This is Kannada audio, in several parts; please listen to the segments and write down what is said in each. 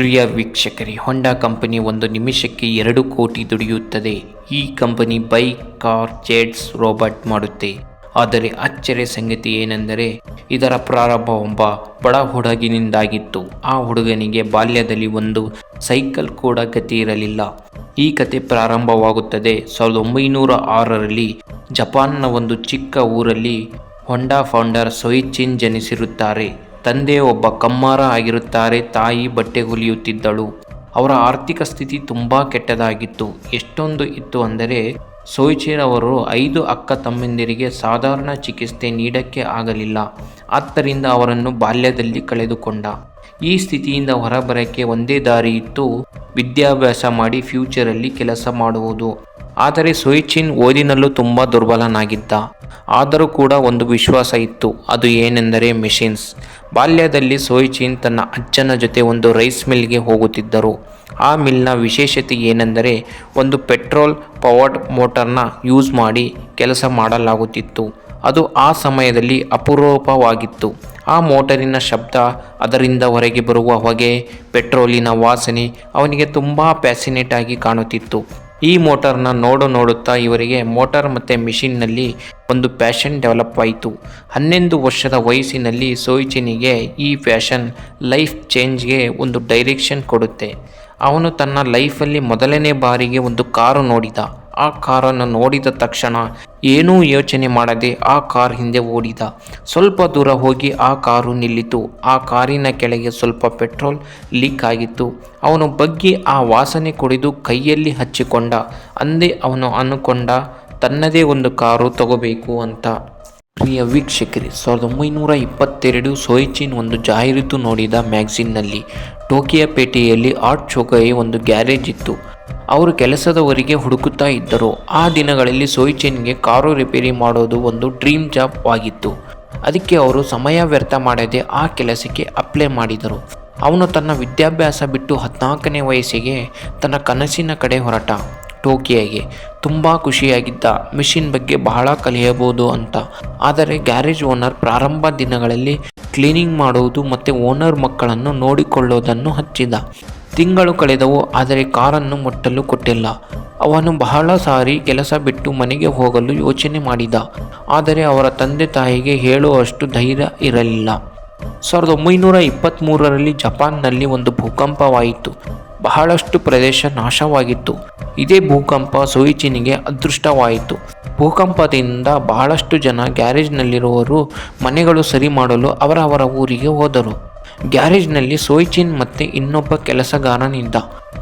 ಪ್ರಿಯ ವೀಕ್ಷಕರೇ ಹೊಂಡಾ ಕಂಪನಿ ಒಂದು ನಿಮಿಷಕ್ಕೆ ಎರಡು ಕೋಟಿ ದುಡಿಯುತ್ತದೆ. ಈ company bike car jets robot ಮಾಡುತ್ತೆ. ಆದರೆ ಅಚ್ಚರಿಯ ಸಂಗತಿ ಏನೆಂದರೆ, ಇದರ ಪ್ರಾರಂಭ ಒಬ್ಬ ಬಡ ಹುಡುಗಿನಿಂದಾಗಿತ್ತು. ಆ ಹುಡುಗನಿಗೆ ಬಾಲ್ಯದಲ್ಲಿ ಒಂದು ಸೈಕಲ್ ಕೂಡ ಗತಿ ಇರಲಿಲ್ಲ. ಈ ಕತೆ ಪ್ರಾರಂಭವಾಗುತ್ತದೆ. ಸಾವಿರದ ಒಂಬೈನೂರ ಆರರಲ್ಲಿ ಜಪಾನ್ನ ಒಂದು ಚಿಕ್ಕ ಊರಲ್ಲಿ ಹೊಂಡಾ ಫೌಂಡರ್ ಸೊಯಿಚಿನ್ ಜನಿಸಿರುತ್ತಾರೆ. ತಂದೆ ಒಬ್ಬ ಕಮ್ಮಾರ ಆಗಿರುತ್ತಾರೆ, ತಾಯಿ ಬಟ್ಟೆ ಹೊಲಿಯುತ್ತಿದ್ದಳು. ಅವರ ಆರ್ಥಿಕ ಸ್ಥಿತಿ ತುಂಬ ಕೆಟ್ಟದಾಗಿತ್ತು. ಎಷ್ಟೊಂದು ಇತ್ತು ಅಂದರೆ ಸೋಯಿಚೇರ್ ಅವರು ಐದು ಅಕ್ಕ ತಮ್ಮಂದಿರಿಗೆ ಸಾಧಾರಣ ಚಿಕಿತ್ಸೆ ನೀಡಕ್ಕೆ ಆಗಲಿಲ್ಲ. ಆದ್ದರಿಂದ ಅವರನ್ನು ಬಾಲ್ಯದಲ್ಲಿ ಕಳೆದುಕೊಂಡ. ಈ ಸ್ಥಿತಿಯಿಂದ ಹೊರಬರಕ್ಕೆ ಒಂದೇ ದಾರಿ ಇತ್ತು, ವಿದ್ಯಾಭ್ಯಾಸ ಮಾಡಿ ಫ್ಯೂಚರಲ್ಲಿ ಕೆಲಸ ಮಾಡುವುದು. ಆದರೆ ಸೋಯಿಚಿನ್ ಓದಿನಲ್ಲೂ ತುಂಬ ದುರ್ಬಲನಾಗಿದ್ದ. ಆದರೂ ಕೂಡ ಒಂದು ವಿಶ್ವಾಸ ಇತ್ತು, ಅದು ಏನೆಂದರೆ ಮೆಷಿನ್ಸ್. ಬಾಲ್ಯದಲ್ಲಿ ಸೋಯಿಚಿನ್ ತನ್ನ ಅಜ್ಜನ ಜೊತೆ ಒಂದು ರೈಸ್ ಮಿಲ್ಗೆ ಹೋಗುತ್ತಿದ್ದರು. ಆ ಮಿಲ್ನ ವಿಶೇಷತೆ ಏನೆಂದರೆ ಒಂದು ಪೆಟ್ರೋಲ್ ಪವರ್ಡ್ ಮೋಟರ್ನ ಯೂಸ್ ಮಾಡಿ ಕೆಲಸ ಮಾಡಲಾಗುತ್ತಿತ್ತು. ಅದು ಆ ಸಮಯದಲ್ಲಿ ಅಪರೂಪವಾಗಿತ್ತು. ಆ ಮೋಟರಿನ ಶಬ್ದ ಅದರಿಂದ ಹೊರಗೆ ಬರುವ ಹೊಗೆ, ಪೆಟ್ರೋಲಿನ ವಾಸನೆ ಅವನಿಗೆ ತುಂಬ ಪ್ಯಾಸಿನೇಟ್ ಆಗಿ ಕಾಣುತ್ತಿತ್ತು. ಈ ಮೋಟಾರ್ನ ನೋಡು ನೋಡುತ್ತಾ ಇವರಿಗೆ ಮೋಟಾರ್ ಮತ್ತು ಮಿಷಿನ್ನಲ್ಲಿ ಒಂದು ಪ್ಯಾಷನ್ ಡೆವಲಪ್ ಆಯಿತು ಹನ್ನೊಂದು ವರ್ಷದ ವಯಸ್ಸಿನಲ್ಲಿ ಸೋಯಿಚಿನಿಗೆ ಈ ಫ್ಯಾಷನ್ ಲೈಫ್ ಚೇಂಜ್ಗೆ ಒಂದು ಡೈರೆಕ್ಷನ್ ಕೊಡುತ್ತೆ. ಅವನು ತನ್ನ ಲೈಫಲ್ಲಿ ಮೊದಲನೇ ಬಾರಿಗೆ ಒಂದು ಕಾರು ನೋಡಿದ. ಆ ಕಾರನ್ನು ನೋಡಿದ ತಕ್ಷಣ ಏನೂ ಯೋಚನೆ ಮಾಡದೆ ಆ ಕಾರ್ ಹಿಂದೆ ಓಡಿದ. ಸ್ವಲ್ಪ ದೂರ ಹೋಗಿ ಆ ಕಾರು ನಿಲ್ಲಿತು. ಆ ಕಾರಿನ ಕೆಳಗೆ ಸ್ವಲ್ಪ ಪೆಟ್ರೋಲ್ ಲೀಕ್ ಆಗಿತ್ತು. ಅವನು ಬಗ್ಗಿ ಆ ವಾಸನೆ ಕುಡಿದು ಕೈಯಲ್ಲಿ ಹಚ್ಚಿಕೊಂಡ. ಅಂದೇ ಅವನು ಅನ್ನುಕೊಂಡ ತನ್ನದೇ ಒಂದು ಕಾರು ತಗೋಬೇಕು ಅಂತ. ಪ್ರಿಯ ವೀಕ್ಷಕರಿ, ಸಾವಿರದ ಒಂಬೈನೂರ ಇಪ್ಪತ್ತೆರಡು ಸೋಯಿಚಿನ್ ಒಂದು ಜಾಹೀರಾತು ನೋಡಿದ ಮ್ಯಾಗ್ಝಿನ್ನಲ್ಲಿ. ಟೋಕಿಯೋಪೇಟೆಯಲ್ಲಿ ಆರ್ಟ್ ಚೋಕೈ ಒಂದು ಗ್ಯಾರೇಜ್ ಇತ್ತು. ಅವರು ಕೆಲಸದವರಿಗೆ ಹುಡುಕುತ್ತಾ ಇದ್ದರು. ಆ ದಿನಗಳಲ್ಲಿ ಸೋಯಿಚೆನ್ಗೆ ಕಾರು ರಿಪೇರಿ ಮಾಡೋದು ಒಂದು ಡ್ರೀಮ್ ಜಾಬ್ ಆಗಿತ್ತು. ಅದಕ್ಕೆ ಅವರು ಸಮಯ ವ್ಯರ್ಥ ಮಾಡದೆ ಆ ಕೆಲಸಕ್ಕೆ ಅಪ್ಲೈ ಮಾಡಿದರು. ಅವನು ತನ್ನ ವಿದ್ಯಾಭ್ಯಾಸ ಬಿಟ್ಟು ಹದಿನಾಲ್ಕನೇ ವಯಸ್ಸಿಗೆ ತನ್ನ ಕನಸಿನ ಕಡೆ ಹೊರಟ. ಟೋಕಿಯೋಗೆ ತುಂಬ ಖುಷಿಯಾಗಿದ್ದ. ಮಿಷಿನ್ ಬಗ್ಗೆ ಬಹಳ ಕಲಿಯಬಹುದು ಅಂತ. ಆದರೆ ಗ್ಯಾರೇಜ್ ಓನರ್ ಪ್ರಾರಂಭ ದಿನಗಳಲ್ಲಿ ಕ್ಲೀನಿಂಗ್ ಮಾಡುವುದು ಮತ್ತು ಓನರ್ ಮಕ್ಕಳನ್ನು ನೋಡಿಕೊಳ್ಳೋದನ್ನು ಹಚ್ಚಿದ. ತಿಂಗಳು ಕಳೆದವು, ಆದರೆ ಕಾರನ್ನು ಮುಟ್ಟಲು ಕೊಟ್ಟಿಲ್ಲ. ಅವನು ಬಹಳ ಸಾರಿ ಕೆಲಸ ಬಿಟ್ಟು ಮನೆಗೆ ಹೋಗಲು ಯೋಚನೆ ಮಾಡಿದ. ಆದರೆ ಅವರ ತಂದೆ ತಾಯಿಗೆ ಹೇಳುವಷ್ಟು ಧೈರ್ಯ ಇರಲಿಲ್ಲ. ಸಾವಿರದ ಒಂಬೈನೂರ ಇಪ್ಪತ್ತ್ಮೂರರಲ್ಲಿ ಜಪಾನ್ನಲ್ಲಿ ಒಂದು ಭೂಕಂಪವಾಯಿತು. ಬಹಳಷ್ಟು ಪ್ರದೇಶ ನಾಶವಾಗಿತ್ತು. ಇದೇ ಭೂಕಂಪ ಸೋಯಿಚಿನಿಗೆ ಅದೃಷ್ಟವಾಯಿತು. ಭೂಕಂಪದಿಂದ ಬಹಳಷ್ಟು ಜನ ಗ್ಯಾರೇಜ್ನಲ್ಲಿರುವವರು ಮನೆಗಳು ಸರಿ ಮಾಡಲು ಅವರವರ ಊರಿಗೆ ಹೋದರು. ಗ್ಯಾರೇಜ್ನಲ್ಲಿ ಸೋಯಿಚಿನ್ ಮತ್ತು ಇನ್ನೊಬ್ಬ ಕೆಲಸಗಾರನಿದ್ದ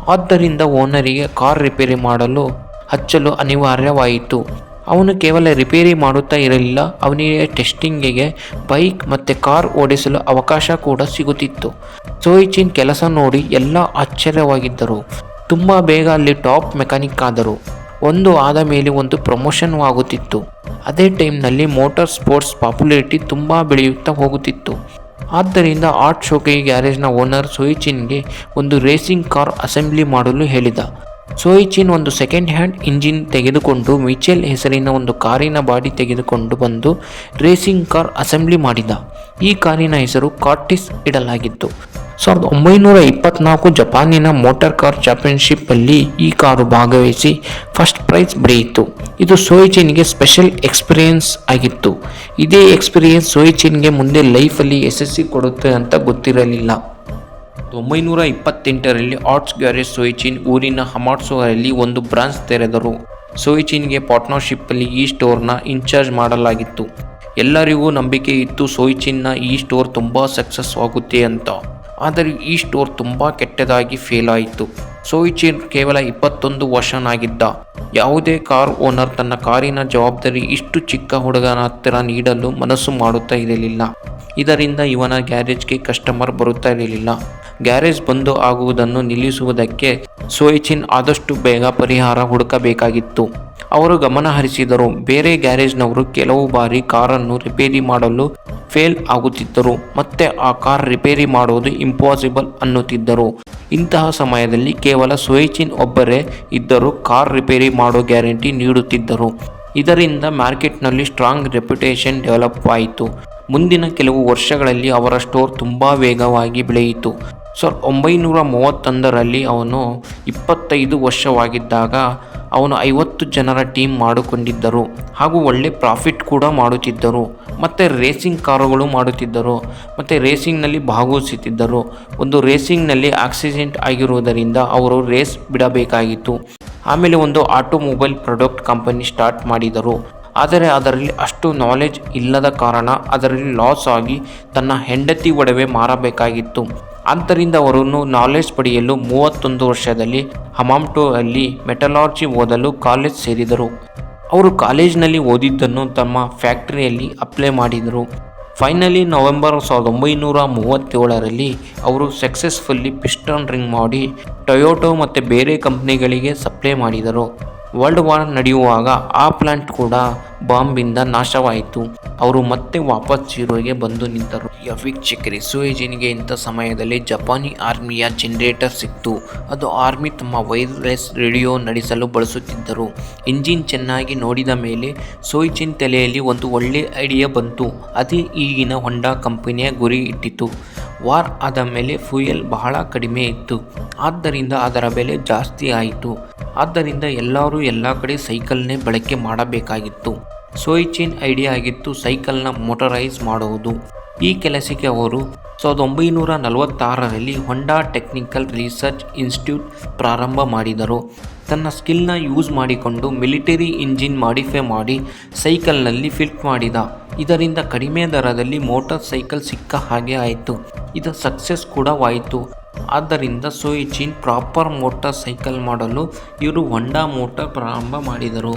ಆದ್ದರಿಂದ ಓನರಿಗೆ ಕಾರ್ ರಿಪೇರಿ ಮಾಡಲು ಹಚ್ಚಲು ಅನಿವಾರ್ಯವಾಯಿತು. ಅವನು ಕೇವಲ ರಿಪೇರಿ ಮಾಡುತ್ತಾ ಇರಲಿಲ್ಲ, ಅವನಿಗೆ ಟೆಸ್ಟಿಂಗಿಗೆ ಬೈಕ್ ಮತ್ತು ಕಾರ್ ಓಡಿಸಲು ಅವಕಾಶ ಕೂಡ ಸಿಗುತ್ತಿತ್ತು. ಸೋಯಿಚಿನ್ ಕೆಲಸ ನೋಡಿ ಎಲ್ಲ ಆಶ್ಚರ್ಯವಾಗಿದ್ದರು. ತುಂಬ ಬೇಗ ಅಲ್ಲಿ ಟಾಪ್ ಮೆಕ್ಯಾನಿಕ್ ಆದರು. ಒಂದು ಆದ ಮೇಲೆ ಒಂದು ಪ್ರಮೋಷನ್ ಆಗುತ್ತಿತ್ತು. ಅದೇ ಟೈಮ್ನಲ್ಲಿ ಮೋಟಾರ್ ಸ್ಪೋರ್ಟ್ಸ್ ಪಾಪ್ಯುಲಾರಿಟಿ ತುಂಬ ಬೆಳೆಯುತ್ತಾ ಹೋಗುತ್ತಿತ್ತು. ಆದ್ದರಿಂದ ಆರ್ಟ್ ಶೋಕೆ ಗ್ಯಾರೇಜ್ನ ಓನರ್ ಸೋಯಿಚಿನ್ಗೆ ಒಂದು ರೇಸಿಂಗ್ ಕಾರ್ ಅಸೆಂಬ್ಲಿ ಮಾಡಲು ಹೇಳಿದ. ಸೋಯಿಚಿನ್ ಒಂದು ಸೆಕೆಂಡ್ ಹ್ಯಾಂಡ್ ಇಂಜಿನ್ ತೆಗೆದುಕೊಂಡು ಮಿಚೆಲ್ ಹೆಸರಿನ ಒಂದು ಕಾರಿನ ಬಾಡಿ ತೆಗೆದುಕೊಂಡು ಬಂದು ರೇಸಿಂಗ್ ಕಾರ್ ಅಸೆಂಬ್ಲಿ ಮಾಡಿದ. ಈ ಕಾರಿನ ಹೆಸರು ಕಾರ್ಟಿಸ್ ಇಡಲಾಗಿತ್ತು. ಸಾವಿರದ ಒಂಬೈನೂರ ಇಪ್ಪತ್ನಾಲ್ಕು ಜಪಾನಿನ ಮೋಟಾರ್ ಕಾರ್ ಚಾಂಪಿಯನ್ಶಿಪ್ಪಲ್ಲಿ ಈ ಕಾರು ಭಾಗವಹಿಸಿ ಫಸ್ಟ್ ಪ್ರೈಸ್ ಬರೆಯಿತು ಇದು ಸೋಯಿಚಿನ್ಗೆ ಸ್ಪೆಷಲ್ ಎಕ್ಸ್ಪೀರಿಯನ್ಸ್ ಆಗಿತ್ತು. ಇದೇ ಎಕ್ಸ್ಪೀರಿಯನ್ಸ್ ಸೋಯಿಚಿನ್ಗೆ ಮುಂದೆ ಲೈಫಲ್ಲಿ ಯಶಸ್ಸಿ ಕೊಡುತ್ತೆ ಅಂತ ಗೊತ್ತಿರಲಿಲ್ಲ. ಒಂಬೈನೂರ ಇಪ್ಪತ್ತೆಂಟರಲ್ಲಿ ಆರ್ಟ್ಸ್ ಗ್ಯಾರೇಜ್ ಸೋಯಿಚಿನ್ ಊರಿನ ಹಮಾಟ್ಸೋರಲ್ಲಿ ಒಂದು ಬ್ರಾಂಚ್ ತೆರೆದರು. ಸೋಯಿಚಿನ್ಗೆ ಪಾರ್ಟ್ನರ್ಶಿಪ್ಪಲ್ಲಿ ಈ ಸ್ಟೋರ್ನ ಇನ್ಚಾರ್ಜ್ ಮಾಡಲಾಗಿತ್ತು. ಎಲ್ಲರಿಗೂ ನಂಬಿಕೆ ಇತ್ತು ಸೋಯಿಚಿನ್ನ ಈ ಸ್ಟೋರ್ ತುಂಬ ಸಕ್ಸಸ್ ಆಗುತ್ತೆ ಅಂತ. ಆದರೆ ಈ ಸ್ಟೋರ್ ತುಂಬ ಕೆಟ್ಟದಾಗಿ ಫೇಲ್ ಆಯಿತು. ಸೋಯಿಚಿನ್ ಕೇವಲ ಇಪ್ಪತ್ತೊಂದು ವರ್ಷನಾಗಿದ್ದ. ಯಾವುದೇ ಕಾರ್ ಓನರ್ ತನ್ನ ಕಾರಿನ ಜವಾಬ್ದಾರಿ ಇಷ್ಟು ಚಿಕ್ಕ ಹುಡುಗನ ಹತ್ತಿರ ನೀಡಲು ಮನಸ್ಸು ಮಾಡುತ್ತಾ ಇರಲಿಲ್ಲ. ಇದರಿಂದ ಇವನ ಗ್ಯಾರೇಜ್ಗೆ ಕಸ್ಟಮರ್ ಬರುತ್ತಾ ಇರಲಿಲ್ಲ. ಗ್ಯಾರೇಜ್ ಬಂದು ಆಗುವುದನ್ನು ನಿಲ್ಲಿಸುವುದಕ್ಕೆ ಸೋಯಿಚಿನ್ ಆದಷ್ಟು ಬೇಗ ಪರಿಹಾರ ಹುಡುಕಬೇಕಾಗಿತ್ತು. ಅವರು ಗಮನ ಹರಿಸಿದರು ಬೇರೆ ಗ್ಯಾರೇಜ್ನವರು ಕೆಲವು ಬಾರಿ ಕಾರನ್ನು ರಿಪೇರಿ ಮಾಡಲು ಫೇಲ್ ಆಗುತ್ತಿದ್ದರು, ಮತ್ತೆ ಆ ಕಾರ್ ರಿಪೇರಿ ಮಾಡುವುದು ಇಂಪಾಸಿಬಲ್ ಅನ್ನುತ್ತಿದ್ದರು. ಇಂತಹ ಸಮಯದಲ್ಲಿ ಕೇವಲ ಸುಯಚಿನ್ ಒಬ್ಬರೇ ಇದ್ದರೂ ಕಾರ್ ರಿಪೇರಿ ಮಾಡೋ ಗ್ಯಾರಂಟಿ ನೀಡುತ್ತಿದ್ದರು. ಇದರಿಂದ ಮಾರ್ಕೆಟ್ನಲ್ಲಿ ಸ್ಟ್ರಾಂಗ್ ರೆಪ್ಯುಟೇಷನ್ ಡೆವಲಪ್ ಆಯಿತು. ಮುಂದಿನ ಕೆಲವು ವರ್ಷಗಳಲ್ಲಿ ಅವರ ಸ್ಟೋರ್ ತುಂಬ ವೇಗವಾಗಿ ಬೆಳೆಯಿತು. ಸಾವಿರದ ಒಂಬೈನೂರ ಮೂವತ್ತೊಂದರಲ್ಲಿ ಅವನು ಇಪ್ಪತ್ತೈದು ವರ್ಷವಾಗಿದ್ದಾಗ ಅವನು ಐವತ್ತು ಜನರ ಟೀಮ್ ಮಾಡಿಕೊಂಡಿದ್ದರು. ಹಾಗೂ ಒಳ್ಳೆ ಪ್ರಾಫಿಟ್ ಕೂಡ ಮಾಡುತ್ತಿದ್ದರು. ಮತ್ತು ರೇಸಿಂಗ್ ಕಾರುಗಳು ಮಾಡುತ್ತಿದ್ದರು. ಮತ್ತು ರೇಸಿಂಗ್ನಲ್ಲಿ ಭಾಗವಹಿಸುತ್ತಿದ್ದರು. ಒಂದು ರೇಸಿಂಗ್ನಲ್ಲಿ ಆಕ್ಸಿಡೆಂಟ್ ಆಗಿರುವುದರಿಂದ ಅವರು ರೇಸ್ ಬಿಡಬೇಕಾಗಿತ್ತು. ಆಮೇಲೆ ಒಂದು ಆಟೋಮೊಬೈಲ್ ಪ್ರಾಡಕ್ಟ್ ಕಂಪನಿ ಸ್ಟಾರ್ಟ್ ಮಾಡಿದರು. ಆದರೆ ಅದರಲ್ಲಿ ಅಷ್ಟು ನಾಲೆಜ್ ಇಲ್ಲದ ಕಾರಣ ಅದರಲ್ಲಿ ಲಾಸ್ ಆಗಿ ತನ್ನ ಹೆಂಡತಿ ಒಡವೆ ಮಾರಬೇಕಾಗಿತ್ತು. ಆದ್ದರಿಂದ ಅವರನ್ನು ನಾಲೆಜ್ ಪಡೆಯಲು ಮೂವತ್ತೊಂದು ವರ್ಷದಲ್ಲಿ ಹಮಾಮ್ಟೋ ಅಲ್ಲಿ ಮೆಟಲಾರ್ಜಿ ಓದಲು ಕಾಲೇಜ್ ಸೇರಿದರು. ಅವರು ಕಾಲೇಜಿನಲ್ಲಿ ಓದಿದ್ದನ್ನು ತಮ್ಮ ಫ್ಯಾಕ್ಟರಿಯಲ್ಲಿ ಅಪ್ಲೈ ಮಾಡಿದರು. ಫೈನಲಿ ನವೆಂಬರ್ ಸಾವಿರದ ಒಂಬೈನೂರ ಮೂವತ್ತೇಳರಲ್ಲಿ ಅವರು ಸಕ್ಸಸ್ಫುಲ್ಲಿ ಪಿಸ್ಟನ್ ರಿಂಗ್ ಮಾಡಿ ಟೊಯೋಟೋ ಮತ್ತು ಬೇರೆ ಕಂಪ್ನಿಗಳಿಗೆ ಸಪ್ಲೈ ಮಾಡಿದರು. ವರ್ಲ್ಡ್ ವಾರ್ ನಡೆಯುವಾಗ ಆ ಪ್ಲಾಂಟ್ ಕೂಡ ಬಾಂಬಿಂದ ನಾಶವಾಯಿತು. ಅವರು ಮತ್ತೆ ವಾಪಸ್ ಜೀರೋಗೆ ಬಂದು ನಿಂತರು. ವೀಕ್ಷಕರೇ ಸುಯಜಿನ್ಗೆ ಇಂಥ ಸಮಯದಲ್ಲಿ ಜಪಾನಿ ಆರ್ಮಿಯ ಜನರೇಟರ್ ಸಿಕ್ತು. ಅದು ಆರ್ಮಿ ತಮ್ಮ ವೈರ್ಲೆಸ್ ರೇಡಿಯೋ ನಡೆಸಲು ಬಳಸುತ್ತಿದ್ದರು. ಇಂಜಿನ್ ಚೆನ್ನಾಗಿ ನೋಡಿದ ಮೇಲೆ ಸೋಯ್ಜಿನ್ ತಲೆಯಲ್ಲಿ ಒಂದು ಒಳ್ಳೆ ಐಡಿಯಾ ಬಂತು. ಅದೇ ಈಗಿನ ಹೊಂಡಾ ಕಂಪನಿಯ ಗುರಿ ಇಟ್ಟಿತು. ವಾರ್ ಆದ ಮೇಲೆ ಫ್ಯೂಯಲ್ ಬಹಳ ಕಡಿಮೆ ಇತ್ತು. ಆದ್ದರಿಂದ ಅದರ ಬೆಲೆ ಜಾಸ್ತಿ ಆಯಿತು. ಆದ್ದರಿಂದ ಎಲ್ಲರೂ ಎಲ್ಲ ಕಡೆ ಸೈಕಲ್ನೇ ಬಳಕೆ ಮಾಡಬೇಕಾಗಿತ್ತು. ಸೋಯಿಚಿನ್ ಐಡಿಯಾ ಆಗಿತ್ತು ಸೈಕಲ್ನ ಮೋಟರೈಸ್ ಮಾಡುವುದು. ಈ ಕೆಲಸಕ್ಕೆ ಅವರು ಸಾವಿರದ ಒಂಬೈನೂರ ನಲವತ್ತಾರರಲ್ಲಿ ಹೊಂಡಾ ಟೆಕ್ನಿಕಲ್ ರಿಸರ್ಚ್ ಇನ್ಸ್ಟಿಟ್ಯೂಟ್ ಪ್ರಾರಂಭ ಮಾಡಿದರು. ತನ್ನ ಸ್ಕಿಲ್ನ ಯೂಸ್ ಮಾಡಿಕೊಂಡು ಮಿಲಿಟರಿ ಇಂಜಿನ್ ಮಾಡಿಫೈ ಮಾಡಿ ಸೈಕಲ್ನಲ್ಲಿ ಫಿಟ್ ಮಾಡಿದ. ಇದರಿಂದ ಕಡಿಮೆ ದರದಲ್ಲಿ ಮೋಟಾರ್ ಸೈಕಲ್ ಸಿಕ್ಕ ಹಾಗೆ ಆಯಿತು. ಇದು ಸಕ್ಸಸ್ ಕೂಡ ವಾಯಿತು. ಆದ್ದರಿಂದ ಸೋಯಿಚಿನ್ ಪ್ರಾಪರ್ ಮೋಟಾರ್ ಸೈಕಲ್ ಮಾಡಲು ಇವರು ಹೊಂಡಾ ಮೋಟಾರ್ ಪ್ರಾರಂಭ ಮಾಡಿದರು.